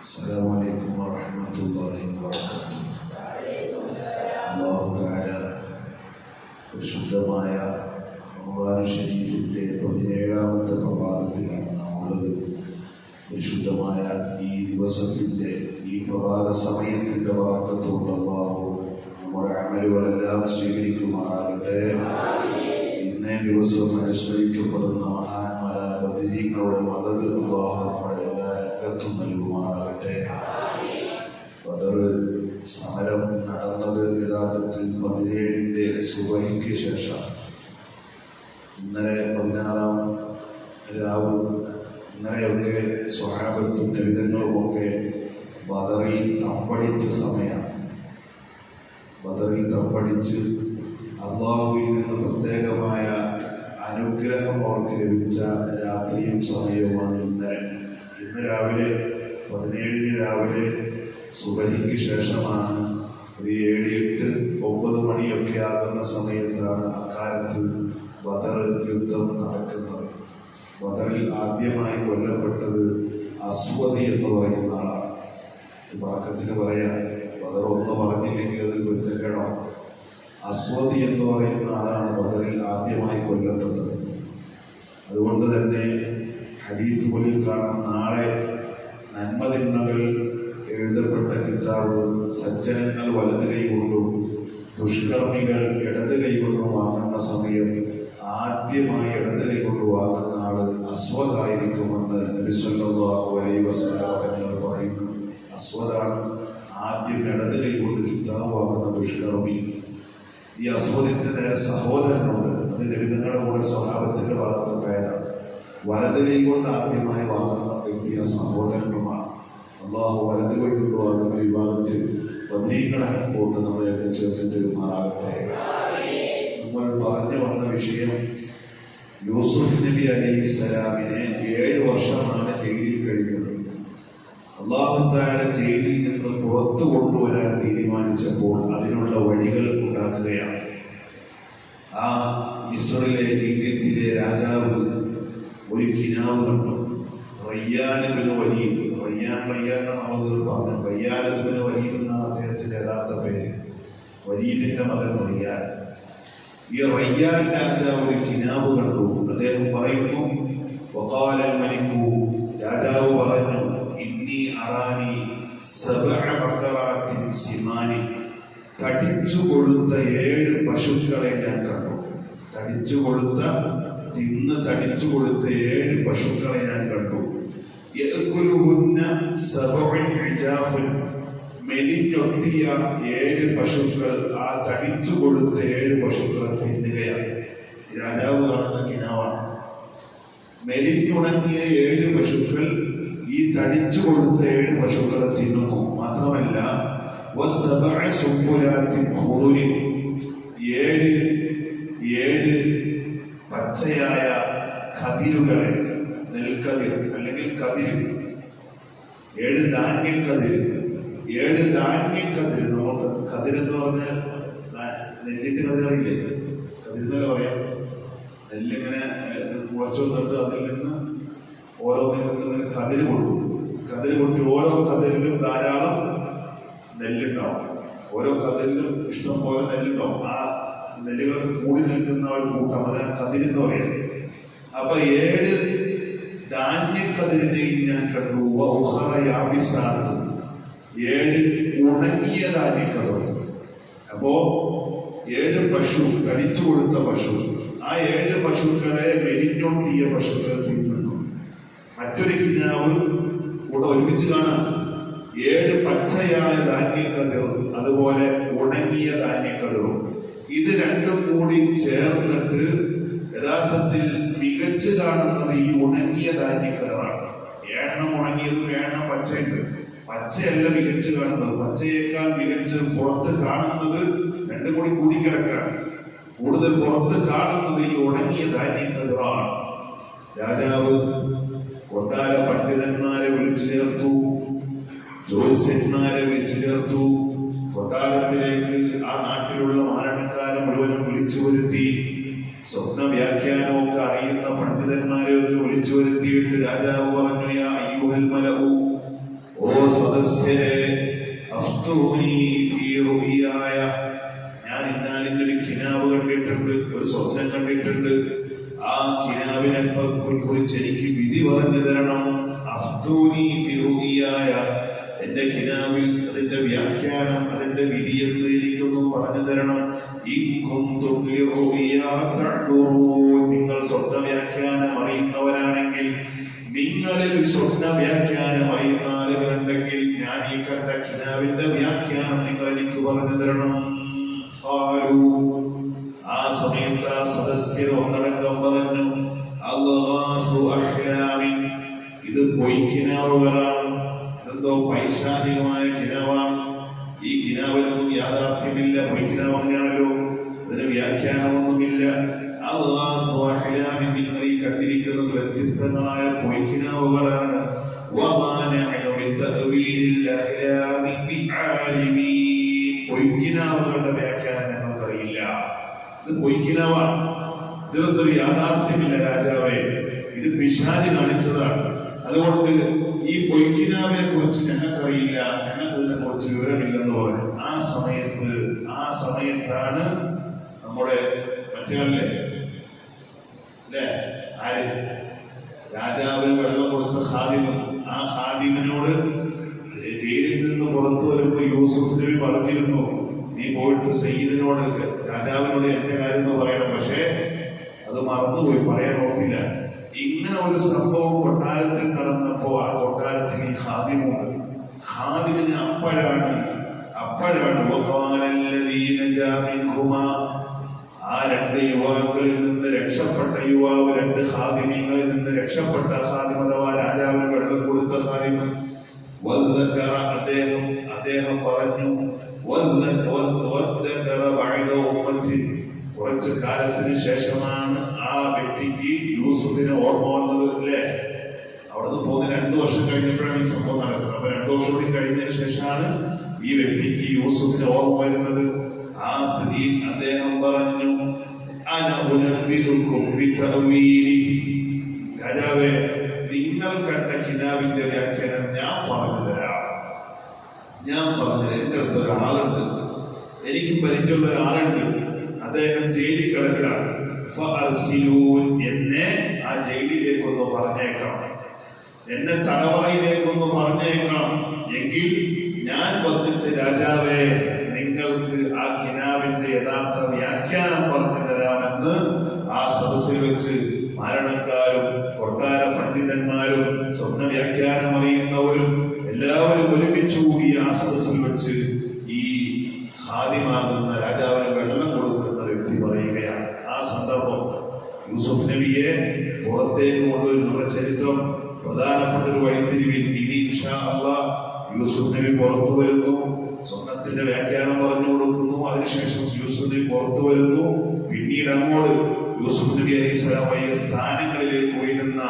السلام عليكم ورحمة الله وبركاته അള്ളാഹു താര പരിശുദ്ധമായ റമദാൻ ഷരീഫിൻ്റെ പതിനേഴാമത്തെ പ്രഭാതത്തിലാണ് നാം ഉള്ളത് പരിശുദ്ധമായ ഈ ദിവസത്തിൻ്റെ ഈ പ്രഭാത സമയത്തിൻ്റെ വാക്കത്തോട് അള്ളാഹു നമ്മുടെ അമലുകളെല്ലാം സ്വീകരിക്കുമാറാകട്ടെ ഇന്നേ ദിവസം അനുസ്മരിക്കപ്പെടുന്ന മഹാന്മാരായ ബദിരീങ്ങളുടെ മദത് അള്ളാഹു രംഗത്തും നൽകുമാറാകട്ടെ. ബദർ സമരം നടന്നത് യഥാർത്ഥത്തിൽ പതിനേഴിന്റെ സുബഹിക്ക് ശേഷം. ഇന്നലെ പതിനാറാം രാവ് ഇന്നലെയൊക്കെ സ്വഹാബത്തും നബിതങ്ങളുമൊക്കെ ബദറിൽ തമ്പടിച്ച സമയമാണ്. ബദറിൽ തമ്പടിച്ച് അള്ളാഹുവിൽ നിന്ന് പ്രത്യേകമായ അനുഗ്രഹം അവർക്ക് ലഭിച്ച രാത്രിയും സമയവുമാണ് ഇന്നലെ. ഇന്ന് രാവിലെ പതിനേഴിന് രാവിലെ സുബഹിക്ക് ശേഷമാണ് ഒരു ഏഴ് എട്ട് ഒമ്പത് മണിയൊക്കെ ആകുന്ന സമയത്താണ് അക്കാലത്ത് ബദർ യുദ്ധം നടക്കുന്നത്. ബദറിൽ ആദ്യമായി കൊല്ലപ്പെട്ടത് അസ്വതി എന്ന് പറയുന്ന ആളാണ്. പറക്കത്തിന് പറയാൻ ബദർ ഒന്ന് പറഞ്ഞില്ലെങ്കിൽ അതിൽ പൊരുത്തക്കണം അസ്വതി എന്ന് പറയുന്ന ആളാണ് ബദറിൽ ആദ്യമായി കൊല്ലപ്പെട്ടത്. അതുകൊണ്ട് തന്നെ ഹദീസ് പോലിൽ കാണാം നാളെ നന്മതിന്മകൾ എഴുതപ്പെട്ട കിതാബ് സജ്ജനങ്ങൾ വലത് കൈകൊണ്ടും ദുഷ്കർമ്മികൾ ഇടത് കൈകൊണ്ടും വാങ്ങുന്ന സമയം ആദ്യമായി ഇടത് കൈകൊണ്ട് വാങ്ങുന്ന ആൾ അസ്വദായിരിക്കുമെന്ന് അലൈഹി വസല്ലം പറയുന്നു. അസ്വദാണ് ആദ്യം ഇടത് കൈകൊണ്ട് കിതാബ് വാങ്ങുന്ന ദുഷ്കർമ്മി ഈ നേരെ സഹോദരനോട് അത് ലളിതങ്ങളുടെ കൂടെ സ്വഭാവത്തിന്റെ ഭാഗത്തുണ്ടായതാണ്. വലത് കൈ കൊണ്ട് ആദ്യമായി വാങ്ങുന്ന വ്യക്തി ആ സഹോദരനുമാണ്. അള്ളാഹു വലത് കൈ കൊണ്ട് വാങ്ങുന്ന വിവാദത്തിൽ പതിനീകളെ പോട്ട് നമ്മളെയൊക്കെ ചേർത്ത് തെരുമാറാകട്ടെ. നമ്മൾ പറഞ്ഞു വന്ന വിഷയം യൂസുഫ് നബി അലി ഇസ്ലാമിനെ ഏഴ് വർഷമാണ് ജയിലിൽ കഴിഞ്ഞത്. അള്ളാഹുത്തായുടെ ജയിലിൽ നിന്ന് പുറത്തു കൊണ്ടുവരാൻ തീരുമാനിച്ചപ്പോൾ അതിനുള്ള വഴികൾ ഉണ്ടാക്കുകയാണ്. ആ മിസ്രിലെ ഈജിപ്തിലെ രാജാവ് ഒരു കിനാവ് കണ്ടു. റയ്യാനുബിന് വലീദ് റയ്യാൻ റയ്യാൻ നാമതുകൾ പറഞ്ഞു. റയ്യാനുബിന് വലീദ് എന്നാണ് അദ്ദേഹത്തിന്റെ യഥാർത്ഥ പേര്. വലീദിന്റെ മകൻ റയ്യാൻ. ഈ റയ്യാൻ രാജാവ് ഒരു കിനാവ് കണ്ടു. അദ്ദേഹം പറയുന്നു വഖാല മലിക്കൂ. രാജാവ് പറഞ്ഞു ഇന്നി അറാനി സിമാനി തടിച്ചു കൊഴുത്ത ഏഴ് പശുക്കളെ ഞാൻ കണ്ടു. തടിച്ചു കൊഴുത്ത തിന്ന് തടിച്ചു കൊടുത്ത ഏഴ് പശുക്കളെ ഞാൻ കണ്ടു. മെലിഞ്ഞൊട്ടിയ ഏഴ് പശുക്കൾ ആ തടിച്ചു കൊടുത്ത ഏഴ് പശുക്കളെ തിന്നുകയാണ്. രാജാവ് കാണുന്ന കിനാവാണ്. മെലിഞ്ഞുണങ്ങിയ ഏഴ് പശുക്കൾ ഈ തടിച്ചു കൊടുത്ത ഏഴ് പശുക്കളെ തിന്നുന്നു. മാത്രമല്ല ഏഴ് ഏഴ് പച്ചയായ കതിരുകളെ നെൽക്കതിർ അല്ലെങ്കിൽ കതിര്. ഏഴ് ധാന്യക്കതിര് ഏഴ് ധാന്യക്കതിര് നമുക്ക് കതിരെന്ന് പറഞ്ഞാൽ നെല്ലിന്റെ കതിരറിയില്ലേ കതിരെന്നല്ല പറയാം? നെല്ലിങ്ങനെ കുളച്ചു വന്നിട്ട് അതിൽ നിന്ന് ഇങ്ങനെ കതിര് കൊണ്ടു കതിര് കൊണ്ടി ഓരോ കതിരിലും ധാരാളം നെല്ലുണ്ടാവും. ഓരോ കതിരിലും ഇഷ്ടം പോലെ നെല്ലുണ്ടാവും. ആ നെല്ലുകൾക്ക് കൂടി നിൽക്കുന്ന ഒരു കൂട്ടം അതിനെ കതിരെന്ന് പറയുന്നത് അപ്പൊ ഏഴ് ധാന്യക്കതിരിനെയും ഞാൻ കണ്ടു. ഏഴ് ഉണങ്ങിയ ധാന്യക്കതിർ അപ്പോ ഏഴ് പശു തടിച്ചു കൊടുത്ത പശു. ആ ഏഴ് പശുക്കളെ മെലിഞ്ഞൊട്ടിയ പശുക്കൾ തിന്നുന്നു മറ്റൊരു കിനാവ് കൂടെ ഒരുമിച്ച് കാണാം. ഏഴ് പച്ചയായ ധാന്യക്കതിറും അതുപോലെ ഉണങ്ങിയ ധാന്യക്കതിറും ഇത് രണ്ടും കൂടി ചേർന്നിട്ട് യഥാർത്ഥത്തിൽ മികച്ച് കാണുന്നത് ഈ ഉണങ്ങിയ ധാന്യക്കതിറാണ് എണ്ണം ഉണങ്ങിയതും എണ്ണം പച്ചയുണ്ട് പച്ചയല്ല മികച്ച് കാണുന്നത്. പച്ചയേക്കാൾ മികച്ച് പുറത്ത് കാണുന്നത് രണ്ടും കൂടി കൂടിക്കിടക്കാണ്. കൂടുതൽ പുറത്ത് കാണുന്നത് ഈ ഉണങ്ങിയ ധാന്യക്കതിറാണ് രാജാവ് കൊട്ടാര പണ്ഡിതന്മാരെ വിളിച്ചു ചേർത്തു ജ്യോത്സ്യന്മാരെ വിളിച്ചു ചേർത്തു കൊട്ടാരത്തിലേക്ക് ആ നാട്ടിലുള്ള മാരണക്കാരെ മുഴുവനും വിളിച്ചു വരുത്തി സ്വപ്ന വ്യാഖ്യാനമൊക്കെ അറിയുന്ന പണ്ഡിതന്മാരെ ഒക്കെ വിളിച്ചു വരുത്തിയിട്ട് രാജാവ് പറഞ്ഞു അയ്യുഹൽ ഓ സദസ്യരെ അഫ്തുനി ഫീ ഞാൻ ഇന്നാലിന്റെ ഒരു കിനാവ് കണ്ടിട്ടുണ്ട് ഒരു സ്വപ്നം കണ്ടിട്ടുണ്ട്. ആ പ- കുറിച്ച് എനിക്ക് വിധി പറഞ്ഞു തരണം. എന്റെ കിനാവിൽ അതിന്റെ വ്യാഖ്യാനം അതിന്റെ വിധി എന്ന് എനിക്കൊന്നും പറഞ്ഞു തരണം. ഈ. നിങ്ങൾ സ്വപ്ന വ്യാഖ്യാനം അറിയുന്നവരാണെങ്കിൽ നിങ്ങളിൽ സ്വപ്ന വ്യാഖ്യാനം അറിയുന്ന ആളുകളുണ്ടെങ്കിൽ ഞാൻ ഈ കണ്ട കിനാവിന്റെ വ്യാഖ്യാനം നിങ്ങൾ എനിക്ക് പറഞ്ഞു തരണം. ആ സമയത്ത് ആ സദസ്യ ഒന്നടക്കം പറഞ്ഞു ഇത് പൊയ്ക്കിനാവുകളാണ് എന്തോ പൈശാചികമായ കിനാവാണ്. ഈ കിനാവിനൊന്നും യാഥാർത്ഥ്യമില്ല. പൊയ്ക്കിനാവ് അങ്ങനെയാണല്ലോ. അതിന് വ്യാഖ്യാനമൊന്നുമില്ല. നിങ്ങൾ ഈ കണ്ടിരിക്കുന്നത് വ്യത്യസ്തങ്ങളായ അഹ്ലാമി ബിആലിമീൻ. പൊയ്ക്കിനാവുകളുടെ വ്യാഖ്യാനം ഞങ്ങൾക്കറിയില്ല. ഇത് പൊയ്ക്കിനാവാണ് ഇതിലൊന്നും യാഥാർത്ഥ്യമില്ല രാജാവേ. ഇത് പിശാചി കാണിച്ചതാണ്. അതുകൊണ്ട് ഈ പൊയ്ക്കിനാവിനെ കുറിച്ച് ഞങ്ങൾക്കറിയില്ല. ഞങ്ങൾക്ക് ഇതിനെ കുറിച്ച് വിവരമില്ലെന്ന് പറഞ്ഞു. ആ സമയത്ത് ആ സമയത്താണ് നമ്മുടെ മറ്റേ ആര്? രാജാവിന് വെള്ളം കൊടുത്ത ഖാദിമൻ. ആ ഖാദിമിനോട് ജയിലിൽ നിന്ന് പുറത്തു വരുമ്പോ യൂസുഫ് നബി പറഞ്ഞിരുന്നു നീ പോയിട്ട് സയ്യിദിനോട് രാജാവിനോട് എന്റെ കാര്യം എന്ന് പറയണം. പക്ഷേ അത് മറന്നുപോയി പറയാൻ ഓർത്തില്ല. ഇങ്ങനെ ഒരു സംഭവം കൊട്ടാരത്തിൽ നടന്നപ്പോ ആ കൊട്ടാരത്തിൽ ഈ ഹാദിമുണ്ട് ഹാദിമിന് അപ്പോഴാണ് അപ്പോഴാണ് ആ രണ്ട് യുവാക്കളിൽ നിന്ന് രക്ഷപ്പെട്ട യുവാവ് രണ്ട് ഹാദിമ്യങ്ങളിൽ നിന്ന് രക്ഷപ്പെട്ട ഹാദിം അഥവാ രാജാവിന് വെള്ളം കൊടുത്ത ഹാദിമ അദ്ദേഹം അദ്ദേഹം പറഞ്ഞു കുറച്ച് കാലത്തിന് ശേഷമാണ് ആ വ്യക്തിക്ക് യൂസഫിന് ഓർമ്മ വന്നത് അല്ലേ? അവിടുന്ന് പോകുന്ന രണ്ടു വർഷം കഴിഞ്ഞപ്പോഴാണ് ഈ സംഭവം നടക്കുന്നത്. അപ്പൊ രണ്ടു വർഷം കൂടി കഴിഞ്ഞതിന് ശേഷമാണ് ഈ വ്യക്തിക്ക് യൂസഫിന് ഓർമ്മ വരുന്നത്. ആ സ്ഥിതിയിൽ അദ്ദേഹം പറഞ്ഞു. രാജാവേ നിങ്ങൾ കണ്ട കിതാബിന്റെ വ്യാഖ്യാനം ഞാൻ പറഞ്ഞു തരാം. ഞാൻ പറഞ്ഞത് എന്റെ അടുത്ത് ഒരാളുണ്ട്. എനിക്ക് പരിചയമുള്ള ഒരാളുണ്ട്. അദ്ദേഹം ജയിലിൽ കിടക്കുകയാണ്. എന്നെ ആ ജയിലിലേക്കൊന്ന് പറഞ്ഞേക്കാം എന്നെ തടവറയിലേക്കൊന്ന് പറഞ്ഞേക്കണം എങ്കിൽ ഞാൻ വന്നിട്ട് രാജാവേ നിങ്ങൾക്ക് ആ കിനാവിന്റെ യഥാർത്ഥ വ്യാഖ്യാനം പറഞ്ഞു തരാമെന്ന് ആ സദസ്സിൽ വെച്ച് മരണക്കാരും കൊട്ടാര പണ്ഡിതന്മാരും സ്വപ്ന വ്യാഖ്യാനം പുറത്തേക്ക് കൊണ്ടുവരും. നമ്മുടെ ചരിത്രം പ്രധാനപ്പെട്ട ഒരു വഴിത്തിരിവിൽ. യൂസുഫ് നബി പുറത്തു വരുന്നു. സ്വർണത്തിന്റെ വ്യാഖ്യാനം പറഞ്ഞു കൊടുക്കുന്നു. അതിനുശേഷം യൂസുഫ് നബി പുറത്തു വരുന്നു. പിന്നീട് അങ്ങോട്ട് യൂസുഫ് നബി അലൈഹി സ്വലാം വലിയ സ്ഥാനങ്ങളിലേക്ക് ഉയരുന്ന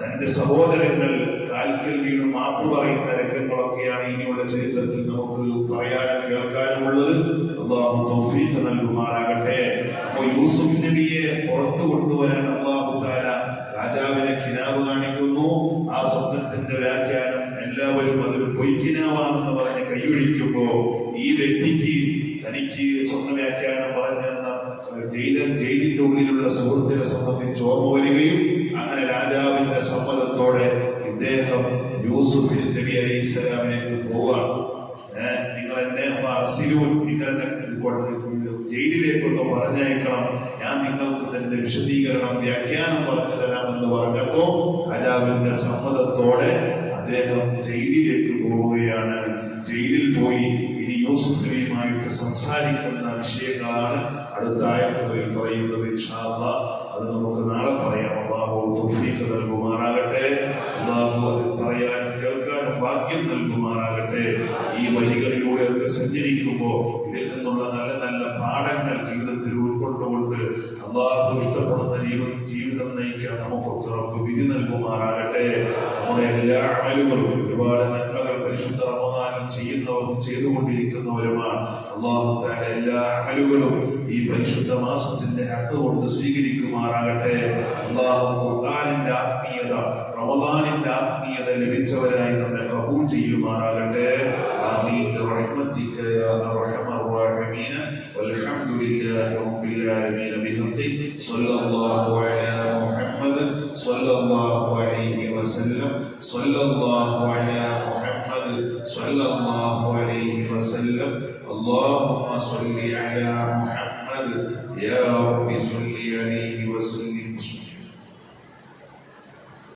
തന്റെ സഹോദരങ്ങൾ കാൽക്കൽ വീണ് മാപ്പ് പറയുന്ന രംഗങ്ങളൊക്കെയാണ് ഇനിയുള്ള ചരിത്രത്തിൽ നമുക്ക് പറയാനും കേൾക്കാനുമുള്ളത്. അള്ളാഹു തൗഫീഖ് നൽകുമാറാകട്ടെ. അപ്പോൾ യൂസുഫ് നബിയെ പുറത്തു കൊണ്ടുവരാൻ തനിക്ക് സ്വപ്ന വ്യാഖ്യാനം പറഞ്ഞെന്ന ജയിലൻ ജയിലിന്റെ ഉള്ളിലുള്ള സുഹൃത്തിനെ സംബന്ധിച്ച് ഓർമ്മ വരികയും അങ്ങനെ രാജാവിന്റെ സമ്മതത്തോടെ ഇദ്ദേഹം യൂസുഫ് നബി അലൈഹി സ്വലാമേക്ക് പോവുകയാണ്. നിങ്ങൾ എന്നെ ജയിലിലേക്കൊന്ന് പറഞ്ഞയക്കണം. ഞാൻ നിങ്ങൾക്ക് തന്നെ വിശദീകരണം വ്യാഖ്യാനം പറഞ്ഞു തരാമെന്ന് പറഞ്ഞപ്പോ രാജാവിന്റെ സമ്മതത്തോടെ അദ്ദേഹം ജയിലിലേക്ക് പോവുകയാണ്. ജയിലിൽ പോയി ഇനി യൂസുഫ് നബിയുമായിട്ട് സംസാരിക്കുന്ന വിഷയങ്ങളാണ് അടുത്ത ആയത്തുകളിൽ പറയുന്നത്. അത് നമുക്ക് നാളെ പറയാം. അള്ളാഹു തൗഫീഖ് നൽകുമാറാകട്ടെ. അള്ളാഹു അത് പറയാനും കേൾക്കാനും ഭാഗ്യം നൽകുമാറാകട്ടെ. ഈ വരികളിലൂടെ ഒക്കെ സഞ്ചരിക്കുമ്പോൾ ഇതിൽ നിന്നുള്ള നല്ല നല്ല പാഠങ്ങൾ ജീവിതത്തിൽ ഉൾക്കൊണ്ടുകൊണ്ട് അള്ളാഹു ഇഷ്ടപ്പെടുന്ന ജീവിതം ജീവിതം നയിക്കാൻ നമുക്കൊക്കെ റബ്ബ് വിധി നൽകുമാറാകട്ടെ. നമ്മുടെ എല്ലാ അമലുകളും ഒരുപാട് നന്മകൾ പരിശുദ്ധ റമദാനിൽ ചെയ്യുന്നവരും ചെയ്തുകൊണ്ടിരിക്കുന്നവരുമാണ് അള്ളാഹു താല എല്ലാ അമലുകളും ഈ പരിശുദ്ധ മാസത്തിന്റെ ഹക്ക് കൊണ്ട് സ്വീകരിക്കുമാറാകട്ടെ അള്ളാഹു ഖുർആാനിന്റെ ആത്മീയത റമദാനിന്റെ ആത്മീയത ലഭിച്ചവരായി നമ്മെ കബൂൾ ചെയ്യുമാറാകട്ടെ ആമീൻ برحمتك يا ارحم الراحمين والحمد لله رب العالمين بحقه صلى الله على محمد صلى الله عليه وسلم صلى الله على محمد صلى الله عليه وسلم. اللهم صل على محمد. يا رب صل